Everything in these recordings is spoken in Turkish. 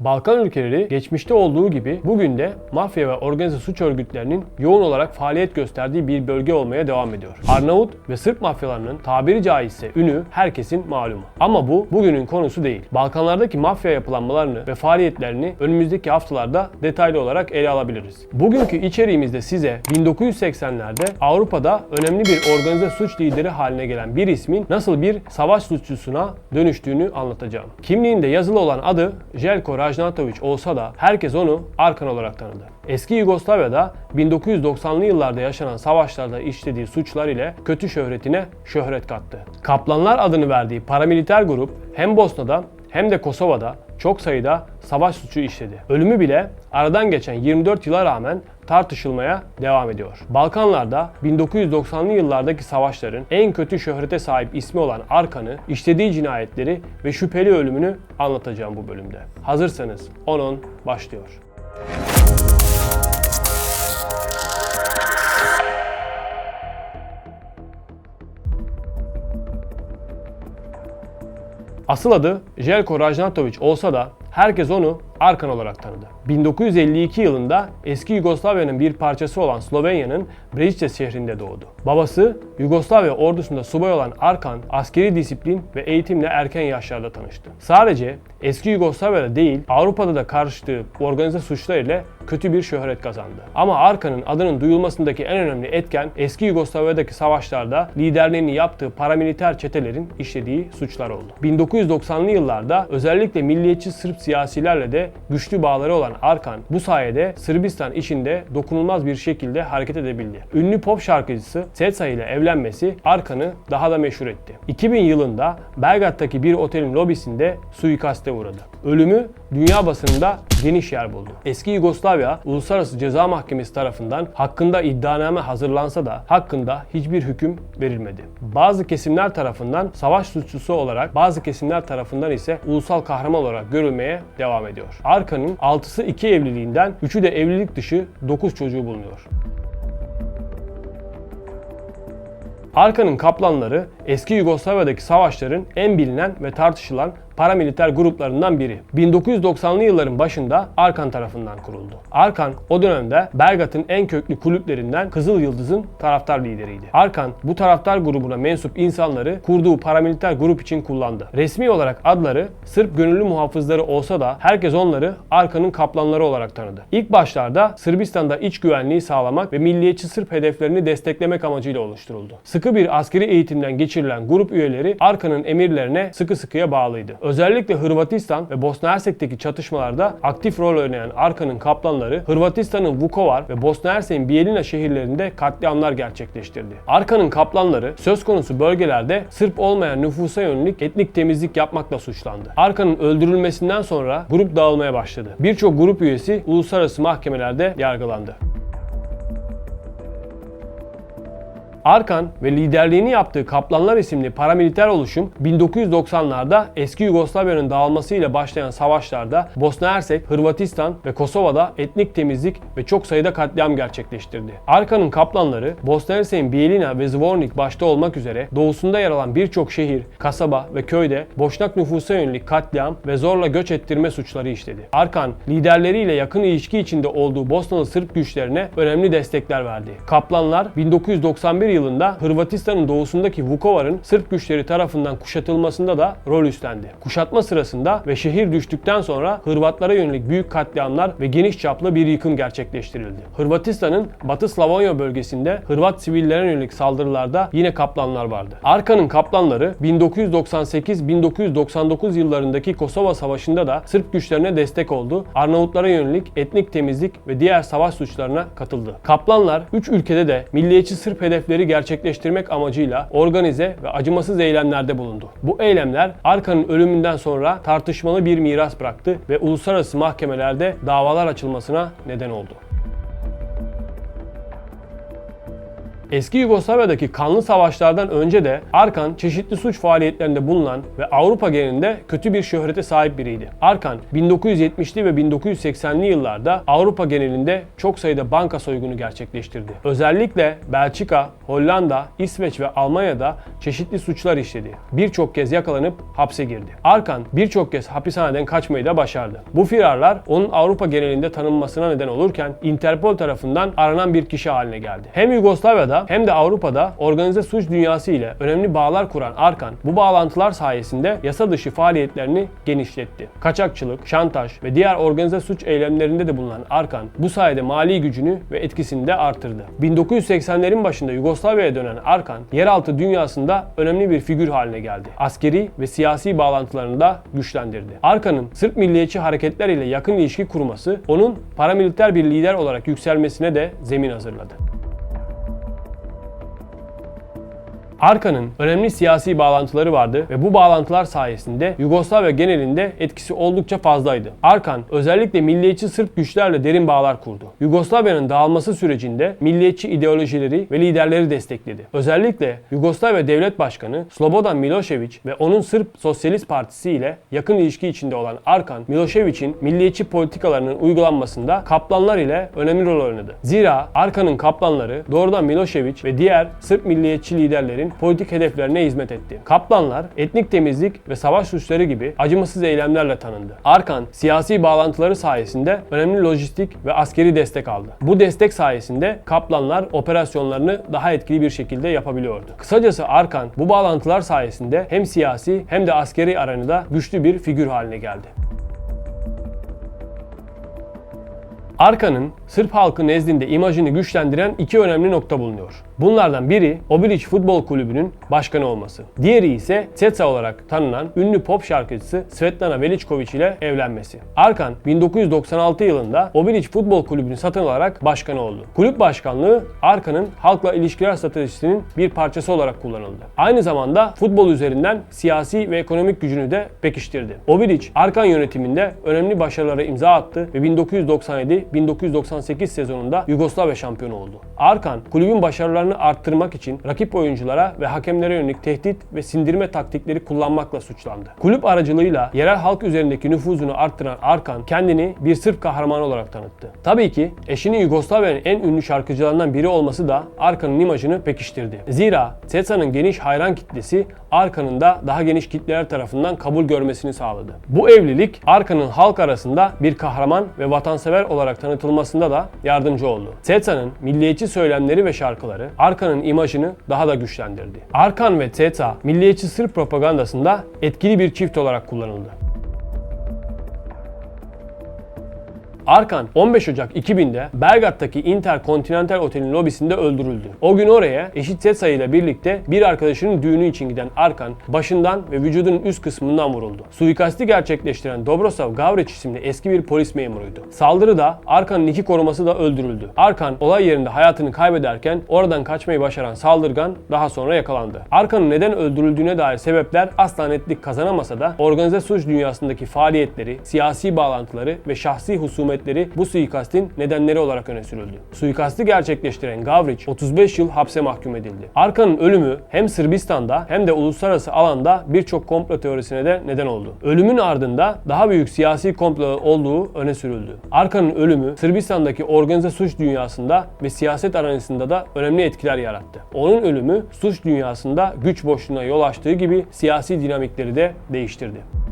Balkan ülkeleri geçmişte olduğu gibi bugün de mafya ve organize suç örgütlerinin yoğun olarak faaliyet gösterdiği bir bölge olmaya devam ediyor. Arnavut ve Sırp mafyalarının tabiri caizse ünü herkesin malumu. Ama bu bugünün konusu değil. Balkanlardaki mafya yapılanmalarını ve faaliyetlerini önümüzdeki haftalarda detaylı olarak ele alabiliriz. Bugünkü içeriğimizde size 1980'lerde Avrupa'da önemli bir organize suç lideri haline gelen bir ismin nasıl bir savaş suçlusuna dönüştüğünü anlatacağım. Kimliğinde yazılı olan adı Jelko Rajnatovic olsa da herkes onu Arkan olarak tanıdı. Eski Yugoslavya'da 1990'lı yıllarda yaşanan savaşlarda işlediği suçlar ile kötü şöhretine şöhret kattı. Kaplanlar adını verdiği paramiliter grup hem Bosna'da hem de Kosova'da çok sayıda savaş suçu işledi. Ölümü bile aradan geçen 24 yıla rağmen tartışılmaya devam ediyor. Balkanlarda 1990'lı yıllardaki savaşların en kötü şöhrete sahip ismi olan Arkan'ı, işlediği cinayetleri ve şüpheli ölümünü anlatacağım bu bölümde. Hazırsanız 10-10 başlıyor. Asıl adı Jelko Rajnatovic olsa da herkes onu Arkan olarak tanıdı. 1952 yılında eski Yugoslavya'nın bir parçası olan Slovenya'nın Brejice şehrinde doğdu. Babası Yugoslavya ordusunda subay olan Arkan, askeri disiplin ve eğitimle erken yaşlarda tanıştı. Sadece eski Yugoslavya'da değil, Avrupa'da da karıştığı organize suçlar ile kötü bir şöhret kazandı. Ama Arkan'ın adının duyulmasındaki en önemli etken eski Yugoslavya'daki savaşlarda liderliğini yaptığı paramiliter çetelerin işlediği suçlar oldu. 1990'lı yıllarda özellikle milliyetçi Sırp siyasilerle de güçlü bağları olan Arkan bu sayede Sırbistan içinde dokunulmaz bir şekilde hareket edebildi. Ünlü pop şarkıcısı Setsa ile evlenmesi Arkan'ı daha da meşhur etti. 2000 yılında Belgrad'daki bir otelin lobisinde suikaste uğradı. Ölümü dünya basınında geniş yer buldu. Eski Yugoslavya Uluslararası Ceza Mahkemesi tarafından hakkında iddianame hazırlansa da hakkında hiçbir hüküm verilmedi. Bazı kesimler tarafından savaş suçlusu olarak, bazı kesimler tarafından ise ulusal kahraman olarak görülmeye devam ediyor. Arkan'ın 6'sı 2 evliliğinden 3'ü de evlilik dışı 9 çocuğu bulunuyor. Arkan'ın kaplanları eski Yugoslavya'daki savaşların en bilinen ve tartışılan paramiliter gruplarından biri. 1990'lı yılların başında Arkan tarafından kuruldu. Arkan o dönemde Belgrad'ın en köklü kulüplerinden Kızıl Yıldız'ın taraftar lideriydi. Arkan bu taraftar grubuna mensup insanları kurduğu paramiliter grup için kullandı. Resmi olarak adları Sırp gönüllü muhafızları olsa da herkes onları Arkan'ın kaplanları olarak tanıdı. İlk başlarda Sırbistan'da iç güvenliği sağlamak ve milliyetçi Sırp hedeflerini desteklemek amacıyla oluşturuldu. Sıkı bir askeri eğitimden geçirilen grup üyeleri Arkan'ın emirlerine sıkı sıkıya bağlıydı. Özellikle Hırvatistan ve Bosna Hersek'teki çatışmalarda aktif rol oynayan Arkan'ın kaplanları Hırvatistan'ın Vukovar ve Bosna Hersek'in Bijeljina şehirlerinde katliamlar gerçekleştirdi. Arkan'ın kaplanları söz konusu bölgelerde Sırp olmayan nüfusa yönelik etnik temizlik yapmakla suçlandı. Arkan'ın öldürülmesinden sonra grup dağılmaya başladı. Birçok grup üyesi uluslararası mahkemelerde yargılandı. Arkan ve liderliğini yaptığı Kaplanlar isimli paramiliter oluşum 1990'larda eski Yugoslavya'nın dağılmasıyla başlayan savaşlarda Bosna Hersek, Hırvatistan ve Kosova'da etnik temizlik ve çok sayıda katliam gerçekleştirdi. Arkan'ın kaplanları Bosna Hersek'in Bijeljina ve Zvornik başta olmak üzere doğusunda yer alan birçok şehir, kasaba ve köyde Boşnak nüfusa yönelik katliam ve zorla göç ettirme suçları işledi. Arkan liderleriyle yakın ilişki içinde olduğu Bosnalı Sırp güçlerine önemli destekler verdi. Kaplanlar 1991 yılında Hırvatistan'ın doğusundaki Vukovar'ın Sırp güçleri tarafından kuşatılmasında da rol üstlendi. Kuşatma sırasında ve şehir düştükten sonra Hırvatlara yönelik büyük katliamlar ve geniş çaplı bir yıkım gerçekleştirildi. Hırvatistan'ın Batı Slavonya bölgesinde Hırvat sivillere yönelik saldırılarda yine kaplanlar vardı. Arkan'ın kaplanları 1998-1999 yıllarındaki Kosova Savaşı'nda da Sırp güçlerine destek oldu. Arnavutlara yönelik etnik temizlik ve diğer savaş suçlarına katıldı. Kaplanlar 3 ülkede de milliyetçi Sırp hedefleri gerçekleştirmek amacıyla organize ve acımasız eylemlerde bulundu. Bu eylemler Arkan'ın ölümünden sonra tartışmalı bir miras bıraktı ve uluslararası mahkemelerde davalar açılmasına neden oldu. Eski Yugoslavya'daki kanlı savaşlardan önce de Arkan çeşitli suç faaliyetlerinde bulunan ve Avrupa genelinde kötü bir şöhrete sahip biriydi. Arkan 1970'li ve 1980'li yıllarda Avrupa genelinde çok sayıda banka soygunu gerçekleştirdi. Özellikle Belçika, Hollanda, İsveç ve Almanya'da çeşitli suçlar işledi. Birçok kez yakalanıp hapse girdi. Arkan birçok kez hapishaneden kaçmayı da başardı. Bu firarlar onun Avrupa genelinde tanınmasına neden olurken Interpol tarafından aranan bir kişi haline geldi. Hem Yugoslavya'da hem de Avrupa'da organize suç dünyası ile önemli bağlar kuran Arkan bu bağlantılar sayesinde yasa dışı faaliyetlerini genişletti. Kaçakçılık, şantaj ve diğer organize suç eylemlerinde de bulunan Arkan bu sayede mali gücünü ve etkisini de artırdı. 1980'lerin başında Yugoslavya'ya dönen Arkan yeraltı dünyasında önemli bir figür haline geldi. Askeri ve siyasi bağlantılarını da güçlendirdi. Arkan'ın Sırp milliyetçi hareketler ile yakın ilişki kurması onun paramiliter bir lider olarak yükselmesine de zemin hazırladı. Arka'nın önemli siyasi bağlantıları vardı ve bu bağlantılar sayesinde Yugoslavya genelinde etkisi oldukça fazlaydı. Arkan özellikle milliyetçi Sırp güçlerle derin bağlar kurdu. Yugoslavya'nın dağılması sürecinde milliyetçi ideolojileri ve liderleri destekledi. Özellikle Yugoslavya Devlet Başkanı Slobodan Milošević ve onun Sırp Sosyalist Partisi ile yakın ilişki içinde olan Arkan, Milošević'in milliyetçi politikalarının uygulanmasında Kaplanlar ile önemli rol oynadı. Zira Arkan'ın Kaplanları doğrudan Milošević ve diğer Sırp milliyetçi liderlerin politik hedeflerine hizmet etti. Kaplanlar etnik temizlik ve savaş suçları gibi acımasız eylemlerle tanındı. Arkan siyasi bağlantıları sayesinde önemli lojistik ve askeri destek aldı. Bu destek sayesinde Kaplanlar operasyonlarını daha etkili bir şekilde yapabiliyordu. Kısacası Arkan bu bağlantılar sayesinde hem siyasi hem de askeri arenada güçlü bir figür haline geldi. Arka'nın Sırp halkı nezdinde imajını güçlendiren iki önemli nokta bulunuyor. Bunlardan biri Obilić Futbol Kulübü'nün başkanı olması. Diğeri ise Ceca olarak tanınan ünlü pop şarkıcısı Svetlana Veličković ile evlenmesi. Arkan 1996 yılında Obilić Futbol Kulübü'nü satın alarak başkanı oldu. Kulüp başkanlığı Arkan'ın halkla ilişkiler stratejisinin bir parçası olarak kullanıldı. Aynı zamanda futbol üzerinden siyasi ve ekonomik gücünü de pekiştirdi. Obilić, Arkan yönetiminde önemli başarılara imza attı ve 1997-1998 sezonunda Yugoslavya şampiyonu oldu. Arkan, kulübün başarılarını arttırmak için rakip oyunculara ve hakemlere yönelik tehdit ve sindirme taktikleri kullanmakla suçlandı. Kulüp aracılığıyla yerel halk üzerindeki nüfuzunu arttıran Arkan kendini bir Sırp kahramanı olarak tanıttı. Tabii ki eşinin Yugoslavya'nın en ünlü şarkıcılarından biri olması da Arkan'ın imajını pekiştirdi. Zira Ceca'nın geniş hayran kitlesi Arkan'ın da daha geniş kitleler tarafından kabul görmesini sağladı. Bu evlilik Arkan'ın halk arasında bir kahraman ve vatansever olarak tanıtılmasında da yardımcı oldu. Ceca'nın milliyetçi söylemleri ve şarkıları Arkan'ın imajını daha da güçlendirdi. Arkan ve Ceca milliyetçi Sırp propagandasında etkili bir çift olarak kullanıldı. Arkan 15 Ocak 2000'de Belgrad'daki Intercontinental Otel'in lobisinde öldürüldü. O gün oraya eşit set sayıyla birlikte bir arkadaşının düğünü için giden Arkan başından ve vücudunun üst kısmından vuruldu. Suikasti gerçekleştiren Dobrosav Gavrić isimli eski bir polis memuruydu. Saldırıda Arkan'ın iki koruması da öldürüldü. Arkan olay yerinde hayatını kaybederken oradan kaçmayı başaran saldırgan daha sonra yakalandı. Arkan'ın neden öldürüldüğüne dair sebepler asla netlik kazanamasa da organize suç dünyasındaki faaliyetleri, siyasi bağlantıları ve şahsi husumet hükümetleri bu suikastin nedenleri olarak öne sürüldü. Suikasti gerçekleştiren Gavrić 35 yıl hapse mahkum edildi. Arkan'ın ölümü hem Sırbistan'da hem de uluslararası alanda birçok komplo teorisine de neden oldu. Ölümün ardında daha büyük siyasi komplo olduğu öne sürüldü. Arkan'ın ölümü Sırbistan'daki organize suç dünyasında ve siyaset aranasında da önemli etkiler yarattı. Onun ölümü suç dünyasında güç boşluğuna yol açtığı gibi siyasi dinamikleri de değiştirdi.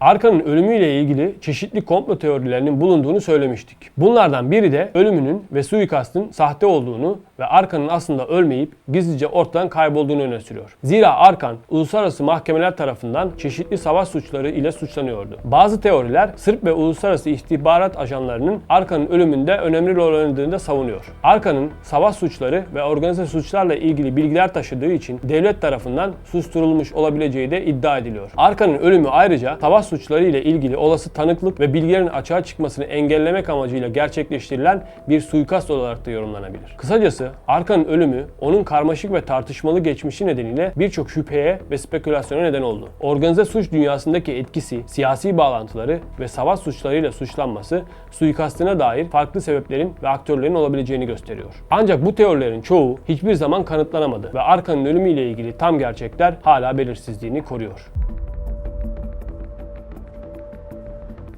Arka'nın ölümüyle ilgili çeşitli komplo teorilerinin bulunduğunu söylemiştik. Bunlardan biri de ölümünün ve suikastın sahte olduğunu ve Arka'nın aslında ölmeyip gizlice ortadan kaybolduğunu öne sürüyor. Zira Arkan uluslararası mahkemeler tarafından çeşitli savaş suçları ile suçlanıyordu. Bazı teoriler Sırp ve uluslararası istihbarat ajanlarının Arkan'ın ölümünde önemli rol oynadığını da savunuyor. Arkan'ın savaş suçları ve organize suçlarla ilgili bilgiler taşıdığı için devlet tarafından susturulmuş olabileceği de iddia ediliyor. Arkan'ın ölümü ayrıca savaş suçları ile ilgili olası tanıklık ve bilgilerin açığa çıkmasını engellemek amacıyla gerçekleştirilen bir suikast olarak da yorumlanabilir. Kısacası Arkan'ın ölümü onun karmaşık ve tartışmalı geçmişi nedeniyle birçok şüpheye ve spekülasyona neden oldu. Organize suç dünyasındaki etkisi, siyasi bağlantıları ve savaş suçlarıyla suçlanması suikastına dair farklı sebeplerin ve aktörlerin olabileceğini gösteriyor. Ancak bu teorilerin çoğu hiçbir zaman kanıtlanamadı ve Arkan'ın ölümüyle ilgili tam gerçekler hala belirsizliğini koruyor.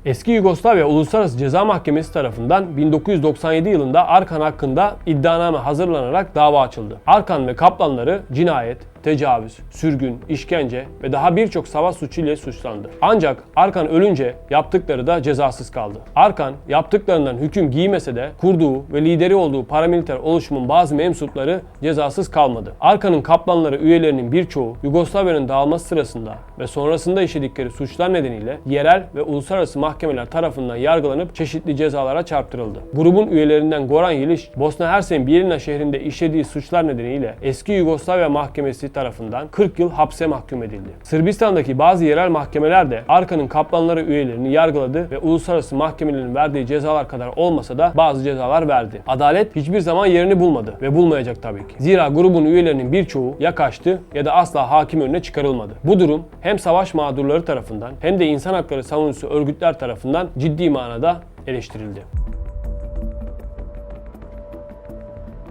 Eski Yugoslavya Uluslararası Ceza Mahkemesi tarafından 1997 yılında Arkan hakkında iddianame hazırlanarak dava açıldı. Arkan ve kaplanları cinayet, tecavüz, sürgün, işkence ve daha birçok savaş suçu ile suçlandı. Ancak Arkan ölünce yaptıkları da cezasız kaldı. Arkan yaptıklarından hüküm giymese de kurduğu ve lideri olduğu paramiliter oluşumun bazı mensupları cezasız kalmadı. Arkan'ın kaplanları üyelerinin birçoğu Yugoslavya'nın dağılması sırasında ve sonrasında işledikleri suçlar nedeniyle yerel ve uluslararası mahkemeler tarafından yargılanıp çeşitli cezalara çarptırıldı. Grubun üyelerinden Goran Yiliç, Bosna Hersek Bijeljina şehrinde işlediği suçlar nedeniyle eski Yugoslavya Mahkemesi tarafından 40 yıl hapse mahkum edildi. Sırbistan'daki bazı yerel mahkemeler de Arkan'ın kaplanları üyelerini yargıladı ve uluslararası mahkemelerin verdiği cezalar kadar olmasa da bazı cezalar verdi. Adalet hiçbir zaman yerini bulmadı ve bulmayacak tabii ki. Zira grubun üyelerinin birçoğu ya kaçtı ya da asla hakim önüne çıkarılmadı. Bu durum hem savaş mağdurları tarafından hem de insan hakları savunucusu örgütler tarafından ciddi manada eleştirildi.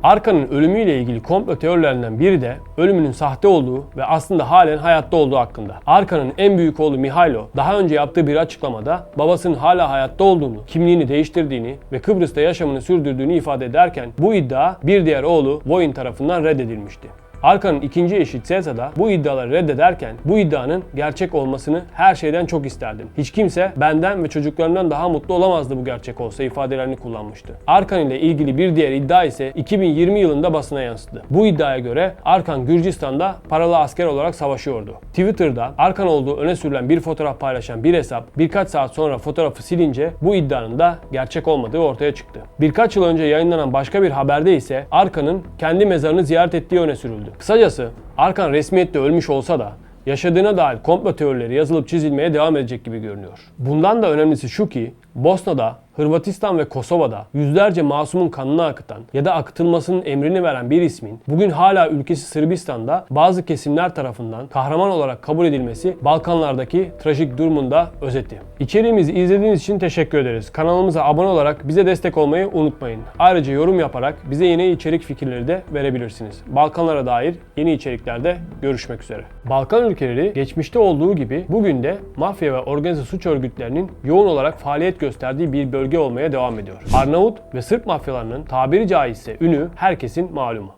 Arkan'ın ölümüyle ilgili komplo teorilerinden biri de ölümünün sahte olduğu ve aslında halen hayatta olduğu hakkında. Arkan'ın en büyük oğlu Mihailo daha önce yaptığı bir açıklamada babasının hala hayatta olduğunu, kimliğini değiştirdiğini ve Kıbrıs'ta yaşamını sürdürdüğünü ifade ederken bu iddia bir diğer oğlu Voin tarafından reddedilmişti. Arkan'ın ikinci eşi Cesa da bu iddiaları reddederken bu iddianın gerçek olmasını her şeyden çok isterdim. Hiç kimse benden ve çocuklarımdan daha mutlu olamazdı bu gerçek olsa ifadelerini kullanmıştı. Arkan ile ilgili bir diğer iddia ise 2020 yılında basına yansıdı. Bu iddiaya göre Arkan Gürcistan'da paralı asker olarak savaşıyordu. Twitter'da Arkan olduğu öne sürülen bir fotoğraf paylaşan bir hesap birkaç saat sonra fotoğrafı silince bu iddianın da gerçek olmadığı ortaya çıktı. Birkaç yıl önce yayınlanan başka bir haberde ise Arkan'ın kendi mezarını ziyaret ettiği öne sürüldü. Kısacası Arkan resmiyette ölmüş olsa da yaşadığına dair komplo teorileri yazılıp çizilmeye devam edecek gibi görünüyor. Bundan da önemlisi şu ki Bosna'da, Hırvatistan ve Kosova'da yüzlerce masumun kanını akıtan ya da akıtılmasının emrini veren bir ismin bugün hala ülkesi Sırbistan'da bazı kesimler tarafından kahraman olarak kabul edilmesi Balkanlardaki trajik durumun da özeti. İçeriğimizi izlediğiniz için teşekkür ederiz. Kanalımıza abone olarak bize destek olmayı unutmayın. Ayrıca yorum yaparak bize yeni içerik fikirleri de verebilirsiniz. Balkanlara dair yeni içeriklerde görüşmek üzere. Balkan ülkeleri geçmişte olduğu gibi bugün de mafya ve organize suç örgütlerinin yoğun olarak faaliyet gösterdiği bir bölge olmaya devam ediyor. Arnavut ve Sırp mafyalarının tabiri caizse ünü herkesin malumu.